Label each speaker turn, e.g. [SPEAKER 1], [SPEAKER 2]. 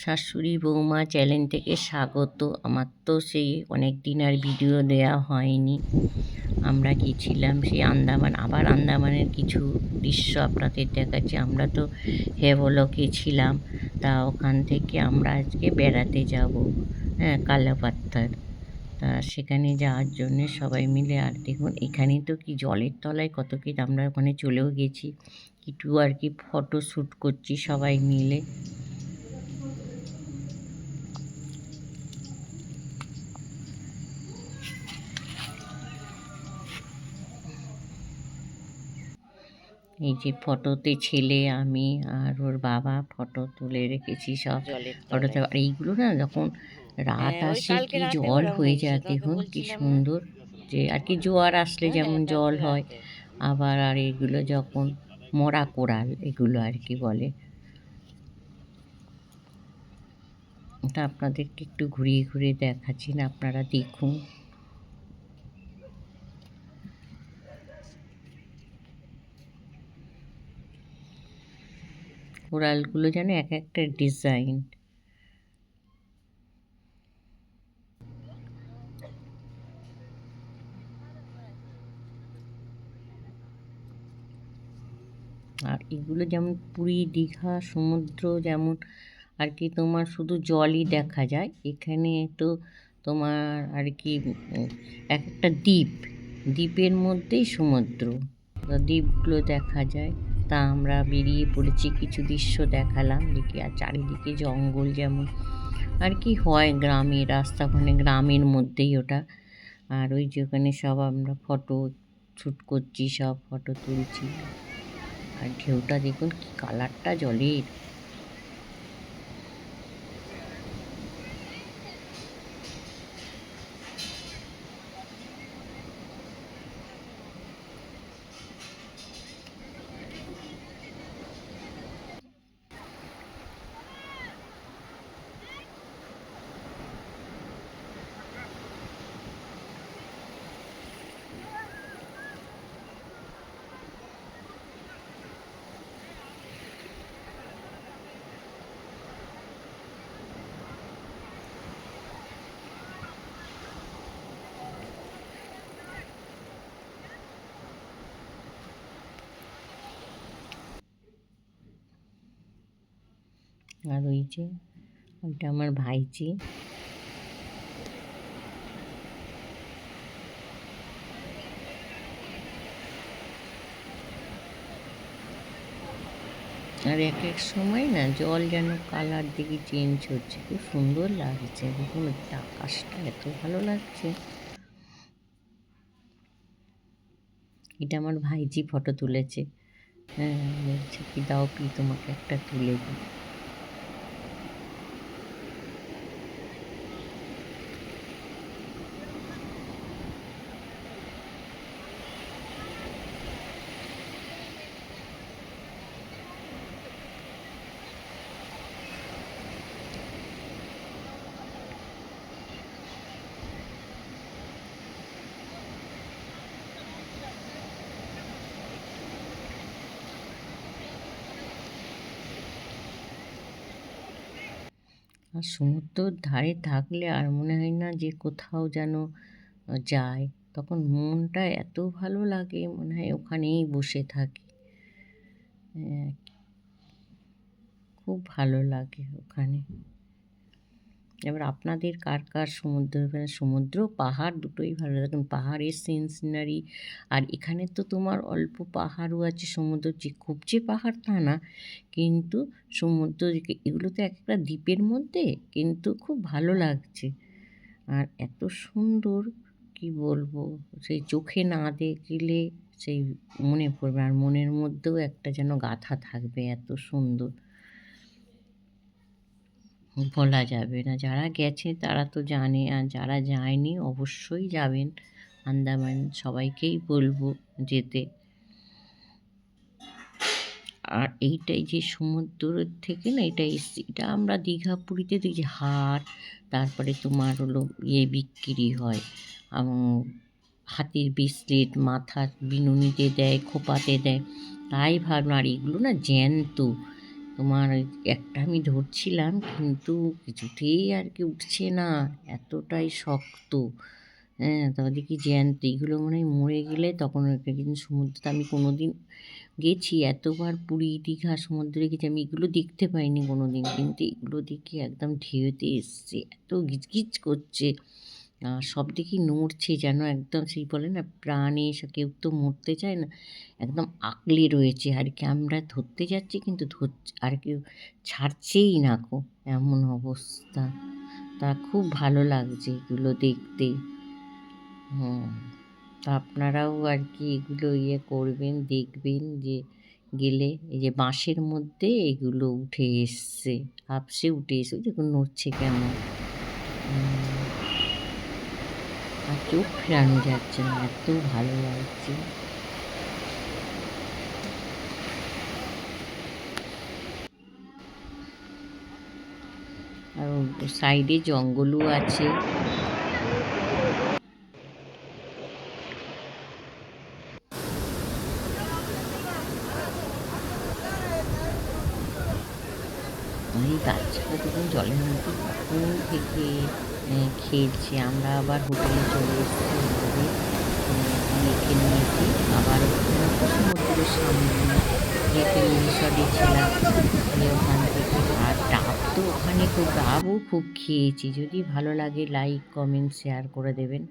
[SPEAKER 1] শাশুড়ি বৌমা চ্যানেল থেকে স্বাগত। আমার তো সেই অনেক দিন আর ভিডিও দেওয়া হয়নি। আমরা গিয়েছিলাম সেই আন্দামান, আবার আন্দামানের কিছু দৃশ্য আপনাদের দেখাচ্ছি। আমরা তো হেবলকে ছিলাম। তা ওখান থেকে আমরা আজকে বেড়াতে যাব হ্যাঁ কালাপাত্তার। তা সেখানে যাওয়ার জন্য সবাই মিলে, আর দেখুন, এখানে তো কি জলের তলায় কত কি আমরা ওখানে চলেও গেছি। একটু আর কি ফটো শ্যুট করছি সবাই মিলে। এই যে ফটোতে ছেলে আমি আর ওর বাবা ফটো তুলে রেখেছি সব ফটোতে আর এইগুলো না যখন রাত
[SPEAKER 2] হ্যাঁ,
[SPEAKER 1] আসে কি জল হয়ে যায় দেখুন কি সুন্দর যে আর কি জোয়ার আসলে
[SPEAKER 2] হ্যাঁ,
[SPEAKER 1] যেমন জল হয় আবার আর এগুলো যখন মরা কোরাল এগুলো আর কি বলে। তা আপনাদেরকে একটু ঘুরিয়ে ঘুরিয়ে দেখাচ্ছি না আপনারা দেখুন। কোরালগুলো যেন এক একটা ডিজাইন। আর এগুলো যেমন পুরী, দীঘা, সমুদ্র যেমন, আর কি তোমার শুধু জলই দেখা যায়। এখানে তো তোমার আর কি, এক একটা দ্বীপ। দ্বীপের মধ্যেই সমুদ্র। দ্বীপগুলো দেখা যায়। তা আমরা বেরিয়ে পড়েছি, কিছু দৃশ্য দেখালাম, দেখি আর চারিদিকে জঙ্গল যেমন। আর কি হয় গ্রামে, রাস্তা মানে গ্রামের মধ্যেই ওটা। আর ওই যে ওখানে সব আমরা ফটো শ্যুট করছি, সব ফটো তুলছি। আর ঢেউটা দেখুন, কি কালারটা জলের। আর ওই যে ওইটা আমার ভাইজি। আর এক এক সময় না জল যেন কালার দিকে চেঞ্জ হচ্ছে। খুব সুন্দর লাগছে দেখুন আকাশটা, এত ভালো লাগছে। এটা আমার ভাইজি ফটো তুলেছে। হ্যাঁ বলছে কি দাও কি তোমাকে একটা তুলে দিই। আর সমুদ্রর ধারে থাকলে আর মনে হয় না যে কোথাও যেন যায়। তখন মনটা এত ভালো লাগে মনে হয় ওখানেই বসে থাকি। হ্যাঁ, খুব ভালো লাগে ওখানে। এবার আপনাদের কার কার সমুদ্র মানে সমুদ্র, পাহাড় দুটোই ভালো দেখুন, পাহাড়ের সিন সিনারি আর এখানে তো তোমার অল্প পাহাড়ও আছে, সমুদ্র যে খুব যে পাহাড় তা না, কিন্তু সমুদ্র এগুলো তো একটা দ্বীপের মধ্যে, কিন্তু খুব ভালো লাগছে। আর এত সুন্দর, কি বলব, সেই চোখে না দেখলে সেই মনে পড়বে আর মনের মধ্যেও একটা যেন গাথা থাকবে এত সুন্দর। বলা যাবে না। যারা গেছে তারা তো জানে, আর যারা যায়নি অবশ্যই যাবেন। আন্দামান সবাইকেই বলব যেতে। আর এইটাই যে সমুদ্রের থেকে না এটা এটা আমরা দীঘা পুরীতে দেখি হার, তারপরে তোমার হলো ইয়ে বিক্রি হয়। হাতির বিস্লেট মাথা বিনুনিতে দেয়, খোপাতে দেয়। তাই ভাবলাম, আর এগুলো না জ্যান্ত। তোমার একটা আমি ধরছিলাম, কিন্তু কিছুতেই আর কি উঠছে না, এতটাই শক্ত। হ্যাঁ তবে দেখি জ্যান্ত? এইগুলো মনে হয় মরে গেলে তখন একটা কিন্তু সমুদ্রে আমি কোনো দিন গেছি, এতবার পুরী দীঘা সমুদ্রে গেছি, আমি এগুলো দেখতে পাইনি কোনো দিন কিন্তু এগুলো দেখে একদম ঢেউতে এসছে, এত গিজগিজ করছে। সব দেখি নড়ছে যেন একদম সেই বলে না প্রাণে এসে কেউ তো মরতে চায় না। একদম আঁকলে রয়েছে। আর কি আমরা ধরতে যাচ্ছি কিন্তু ধরছে, আর কেউ ছাড়ছেই না কো। এমন অবস্থা। তা খুব ভালো লাগছে এগুলো দেখতে। হুম। তা আপনারাও আর কি এগুলো ইয়ে করবেন, দেখবেন যে গেলে এই যে বাঁশের মধ্যে এগুলো উঠে এসছে। হাফসে উঠে এসে দেখুন নড়ছে কেমন। আর চোখ ফেরানো যাচ্ছে না, এত ভালো লাগছে। আর সাইডে জঙ্গলও আছে। এই বাচ্চাটা তখন জলের মধ্যে কখন থেকে খেলছে আমরা আবার হোটেলে চলে এসেছি মেয়েকে নিয়েছি আবার সমুদ্রের সামনে রেখে রিসর্টে ছিলাম। ওখান থেকে আর ডাব তো ওখানে খুব, ডাবও খুব খেয়েছি। যদি ভালো লাগে লাইক কমেন্ট শেয়ার করে দেবেন।